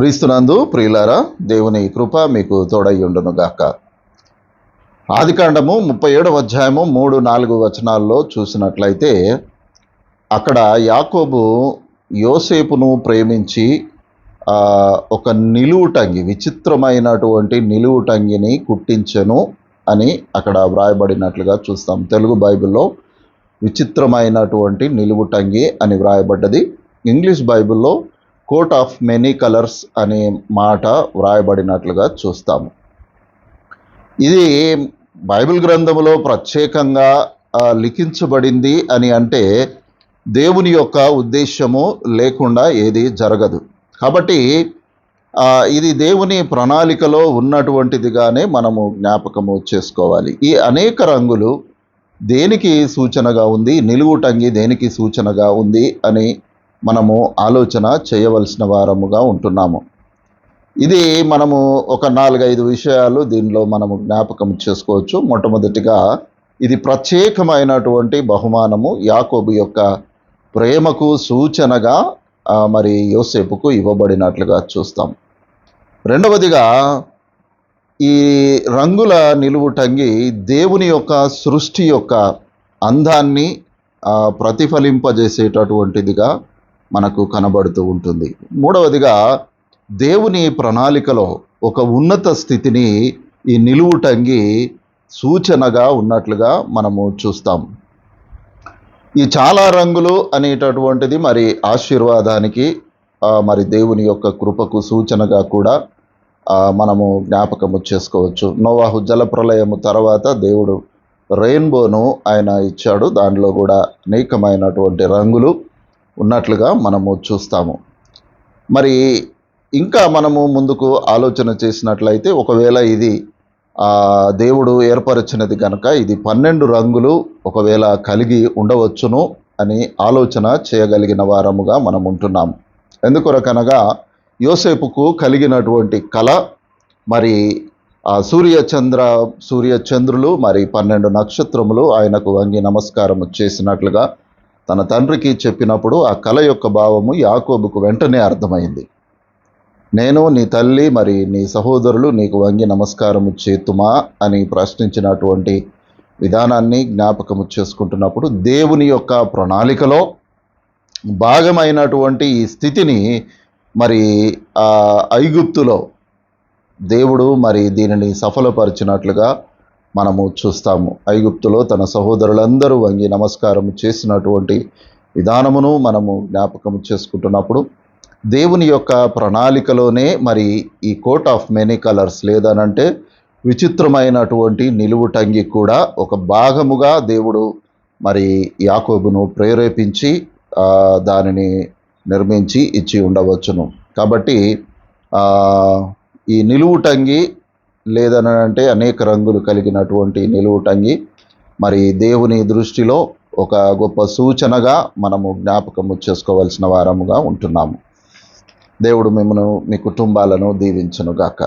క్రీస్తునందు ప్రియులారా దేవుని కృప మీకు తోడయ్యుండును గాక ఆదికాండము ముప్పై ఏడవ అధ్యాయము మూడు నాలుగు వచనాల్లో చూసినట్లయితే అక్కడ యాకోబు యోసేపును ప్రేమించి ఒక నిలువుటంగి విచిత్రమైనటువంటి నిలువుటంగిని కుట్టించెను అని అక్కడ వ్రాయబడినట్లుగా చూస్తాం. తెలుగు బైబిల్లో విచిత్రమైనటువంటి నిలువుటంగి అని వ్రాయబడ్డది. ఇంగ్లీష్ బైబిల్లో కోట్ ఆఫ్ మెనీ కలర్స్ అనే మాట వ్రాయబడినట్లుగా చూస్తాము. ఇది బైబిల్ గ్రంథములో ప్రత్యేకంగా లిఖించబడింది అని అంటే దేవుని యొక్క ఉద్దేశము లేకుండా ఏది జరగదు. కాబట్టి ఇది దేవుని ప్రణాళికలో ఉన్నటువంటిదిగానే మనము జ్ఞాపకము చేసుకోవాలి. ఈ అనేక రంగులు దేనికి సూచనగా ఉంది? నిలువుటంగి దేనికి సూచనగా ఉంది? అని మనము ఆలోచన చేయవలసిన వారముగా ఉంటున్నాము. ఇది మనము ఒక నాలుగైదు విషయాలు దీనిలో మనము జ్ఞాపకం చేసుకోవచ్చు. మొట్టమొదటిగా ఇది ప్రత్యేకమైనటువంటి బహుమానము. యాకోబు యొక్క ప్రేమకు సూచనగా మరి యోసేపుకు ఇవ్వబడినట్లుగా చూస్తాం. రెండవదిగా ఈ రంగుల నిలువుటంగి దేవుని యొక్క సృష్టి యొక్క అందాన్ని ప్రతిఫలింపజేసేటటువంటిదిగా మనకు కనబడుతూ ఉంటుంది. మూడవదిగా దేవుని ప్రణాళికలో ఒక ఉన్నత స్థితిని ఈ నిలువుటంగి సూచనగా ఉన్నట్లుగా మనము చూస్తాం. ఈ చాలా రంగులు అనేటటువంటిది మరి ఆశీర్వాదానికి మరి దేవుని యొక్క కృపకు సూచనగా కూడా మనము జ్ఞాపకము చేసుకోవచ్చు. నోవాహు జలప్రలయము తర్వాత దేవుడు రెయిన్బోను ఆయన ఇచ్చాడు. దానిలో కూడా అనేకమైనటువంటి రంగులు. ఉన్నట్లుగా మనము చూస్తాము. మరి ఇంకా మనము ముందుకు ఆలోచన చేసినట్లయితే ఒకవేళ ఇది దేవుడు ఏర్పరిచినది కనుక ఇది పన్నెండు రంగులు ఒకవేళ కలిగి ఉండవచ్చును అని ఆలోచన చేయగలిగిన వారముగా మనం ఉంటున్నాము ఎందుకొరకనగా యోసేపుకు కలిగినటువంటి కళ మరి ఆ సూర్యచంద్ర సూర్య చంద్రులు మరి పన్నెండు నక్షత్రములు ఆయనకు వంగి నమస్కారం చేసినట్లుగా తన తండ్రికి చెప్పినప్పుడు ఆ కళ యొక్క భావము యాకోబుకు వెంటనే అర్థమైంది. నేను నీ తల్లి మరి నీ సహోదరులు నీకు వంగి నమస్కారము చేతుమా అని ప్రశ్నించినటువంటి విధానాన్ని జ్ఞాపకము చేసుకుంటున్నప్పుడు దేవుని యొక్క ప్రణాళికలో భాగమైనటువంటి ఈ స్థితిని మరి ఆ ఐగుప్తులో దేవుడు మరి దీనిని సఫలపరిచినట్లుగా మనము చూస్తాము. ఐగుప్తులో తన సహోదరులందరూ వంగి నమస్కారం చేసినటువంటి విధానమును మనము జ్ఞాపకం చేసుకుంటున్నప్పుడు దేవుని యొక్క ప్రణాళికలోనే మరి ఈ కోట్ ఆఫ్ మెనీ కలర్స్ లేదనంటే విచిత్రమైనటువంటి నిలువుటంగి కూడా ఒక భాగముగా దేవుడు మరి యాకోబును ప్రేరేపించి దానిని నిర్మించి ఇచ్చి ఉండవచ్చును. కాబట్టి ఈ నిలువుటంగి లేదనంటే అనేక రంగులు కలిగినటువంటి నిలువుటంగి మరి దేవుని దృష్టిలో ఒక గొప్ప సూచనగా మనము జ్ఞాపకము చేసుకోవలసిన వారముగా ఉంటున్నాము. దేవుడు మిమ్మను మీ కుటుంబాలను దీవించునుగాక.